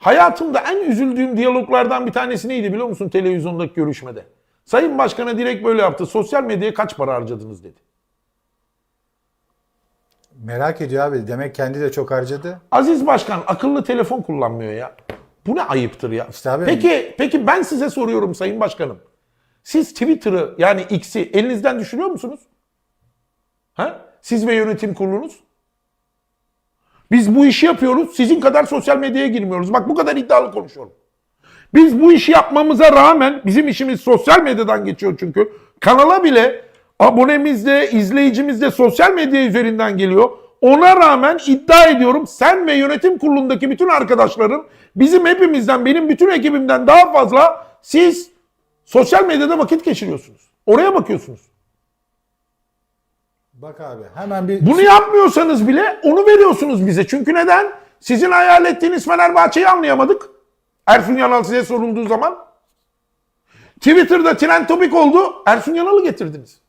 Hayatımda en üzüldüğüm diyaloglardan bir tanesi neydi biliyor musun televizyondaki görüşmede? Sayın Başkan'a direkt böyle yaptı. Sosyal medyaya kaç para harcadınız dedi. Merak ediyor abi. Demek kendi de çok harcadı. Aziz Başkan akıllı telefon kullanmıyor ya. Bu ne ayıptır ya. İşte abi- peki, peki ben size soruyorum Sayın Başkanım. Siz Twitter'ı yani X'i elinizden düşürüyor musunuz? Ha? Siz ve yönetim kurulunuz? Biz bu işi yapıyoruz. Sizin kadar sosyal medyaya girmiyoruz. Bak bu kadar iddialı konuşuyorum. Biz bu işi yapmamıza rağmen bizim işimiz sosyal medyadan geçiyor çünkü. Kanala bile abonemiz de izleyicimiz de sosyal medya üzerinden geliyor. Ona rağmen iddia ediyorum sen ve yönetim kurulundaki bütün arkadaşların bizim hepimizden benim bütün ekibimden daha fazla siz sosyal medyada vakit geçiriyorsunuz. Oraya bakıyorsunuz. Bak abi hemen bir Bunu yapmıyorsanız bile onu veriyorsunuz bize. Çünkü neden? Sizin hayal ettiğiniz Fenerbahçe'yi anlayamadık. Ersun Yanal size sorulduğu zaman. Twitter'da trend topik oldu. Ersun Yanal'ı getirdiniz.